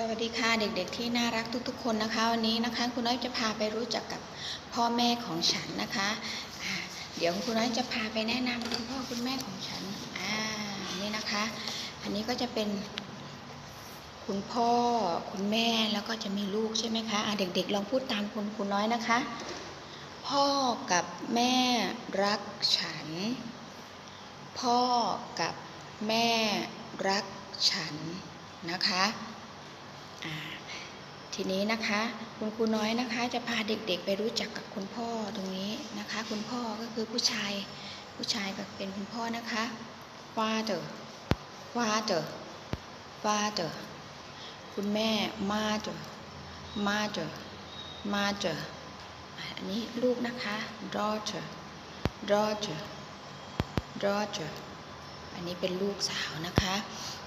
สวัสดีค่ะเด็กๆที่น่ารักทุกๆ คนนะคะ วันนี้นะคะคุณน้อยจะพาไปรู้จักกับพ่อแม่ของฉันนะคะอ่าเดี๋ยวคุณน้อยจะพาไปแนะนำคุณพ่อคุณแม่ของฉันอ่านี่นะคะ อันนี้ก็จะเป็น คุณพ่อคุณแม่แล้วก็จะมีลูกใช่ไหมคะอ่าเด็กๆลองพูดตามคุณคุณน้อยนะคะ พ่อกับแม่รักฉัน พ่อกับแม่รักฉันนะคะ ทีนี้นะคะคุณครูน้อยนะคะจะพาเด็กๆ ไปรู้จักกับคุณพ่อตรงนี้นะคะ คุณพ่อก็คือผู้ชายผู้ชายก็เป็นคุณพ่อนะคะ father father father คุณแม่ mother mother mother อันนี้ลูกนะคะ daughter daughter daughter อันนี้เป็นลูกสาวนะคะ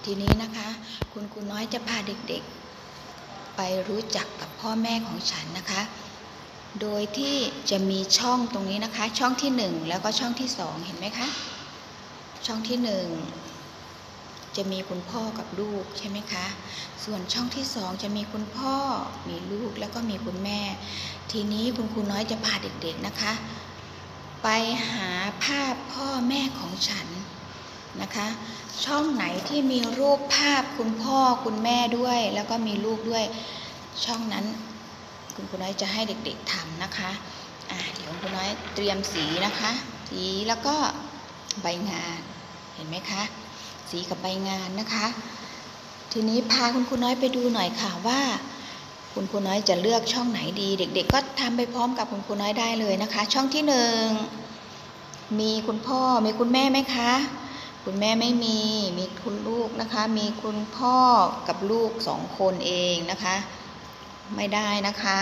ทีนี้นะคะ คุณครูน้อยจะพาเด็กๆ ไปรู้จักกับพ่อแม่ของฉันนะคะ โดยที่จะมีช่องตรงนี้นะคะ ช่องที่หนึ่งแล้วก็ช่องที่สองเห็นไหมคะ ช่องที่หนึ่งจะมีคุณพ่อกับลูกใช่ไหมคะ ส่วนช่องที่สองจะมีคุณพ่อ มีลูกแล้วก็มีคุณแม่ ทีนี้คุณครูน้อยจะพาเด็กๆนะคะ ไปหาภาพพ่อแม่ของฉัน นะคะ ช่องไหนที่มีรูปภาพคุณพ่อคุณแม่ด้วย แล้วก็มีลูกด้วย ช่องนั้น คุณครูน้อยจะให้เด็กๆทำนะคะอะเดี๋ยวคุณครูน้อยเตรียมสีนะคะ สีแล้วก็ใบงานเห็นไหมคะสีกับใบงานนะคะ ทีนี้พาคุณครูน้อยไปดูหน่อยค่ะว่า คุณครูน้อยจะเลือกช่องไหนดี เด็ก ๆ ก็ทำไปพร้อมกับคุณครูน้อยได้เลยนะคะ ช่องที่หนึ่งมีคุณพ่อมีคุณแม่ไหมคะ คุณแม่ไม่มี มีคุณลูกนะคะ มีคุณพ่อกับลูกสองคนเองนะคะ ไม่ได้นะคะ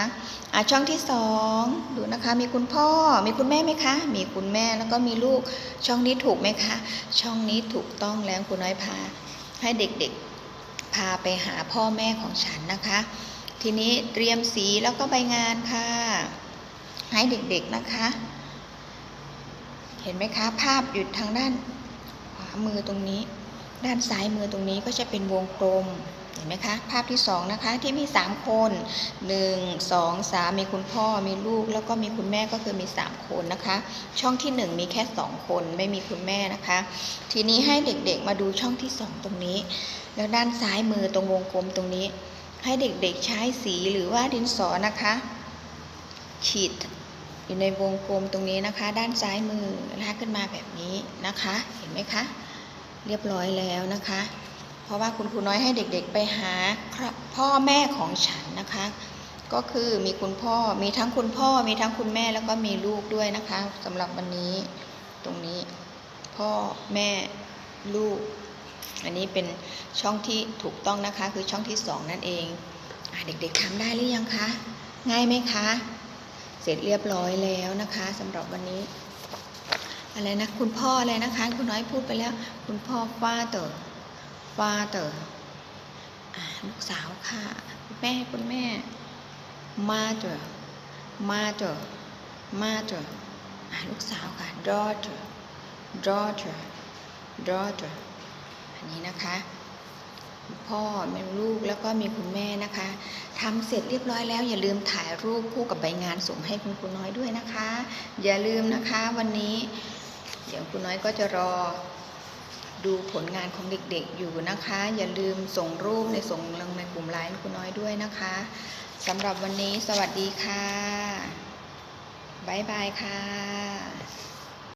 อะช่องที่สองดูนะคะ มีคุณพ่อ มีคุณแม่ไหมคะ มีคุณแม่แล้วก็มีลูก ช่องนี้ถูกไหมคะ ช่องนี้ถูกต้องแล้วคุณน้อยพา ให้เด็กๆ พาไปหาพ่อแม่ของฉันนะคะ ทีนี้เตรียมสีแล้วก็ใบงานค่ะ ให้เด็กๆนะคะ เห็นไหมคะ ภาพอยู่ทางด้าน มือตรงนี้ ด้านซ้ายมือตรงนี้ก็จะเป็นวงกลมเห็นไหมคะ ภาพที่สองนะคะที่มีสามคนหนึ่งสองสามมีคุณพ่อมีลูกแล้วก็มีคุณแม่ก็คือมีสามคนนะคะ ช่องที่หนึ่งมีแค่สองคนไม่มีคุณแม่นะคะ ทีนี้ให้เด็กๆมาดูช่องที่สองตรงนี้ แล้วด้านซ้ายมือตรงวงกลมตรงนี้ ให้เด็กๆใช้สีหรือว่าดินสอนะคะขีดอยู่ในวงกลมตรงนี้นะคะ ด้านซ้ายมือลากขึ้นมาแบบนี้นะคะ เห็นไหมคะ เรียบร้อยแล้วนะคะ เพราะว่าคุณครูน้อยให้เด็กๆไปหาพ่อแม่ของฉันนะคะ ก็คือมีคุณพ่อมีทั้งคุณพ่อมีทั้งคุณแม่แล้วก็มีลูกด้วยนะคะสำหรับวันนี้ตรงนี้พ่อแม่ลูก อันนี้เป็นช่องที่ถูกต้องนะคะ คือช่องที่สองนั่นเองอเด็กๆทำได้หรือยังคะ ง่ายไหมคะ เสร็จเรียบร้อยแล้วนะคะสำหรับวันนี้ อะไรนะคุณพ่ออะไรนะคะ คุณน้อยพูดไปแล้ว คุณพ่อฟาเตอร์ฟาเตอร์ลูกสาวค่ะ คุณแม่คุณแม่มาเตอร์มาเตอร์มาเตอร์ลูกสาวค่ะ daughter daughter daughter อันนี้นะคะคุณพ่อมีลูกแล้วก็มีคุณแม่นะคะทำเสร็จเรียบร้อยแล้ว อย่าลืมถ่ายรูปคู่กับใบงานส่งให้คุณครูน้อยด้วยนะคะ อย่าลืมนะคะวันนี้ เสียงคุณน้อยก็จะรอดูผลงานของเด็กๆอยู่นะคะ อย่าลืมส่งรูปในส่งลงในกลุ่มไลน์คุณน้อยด้วยนะคะสำหรับวันนี้สวัสดีค่ะ บ๊ายบายค่ะ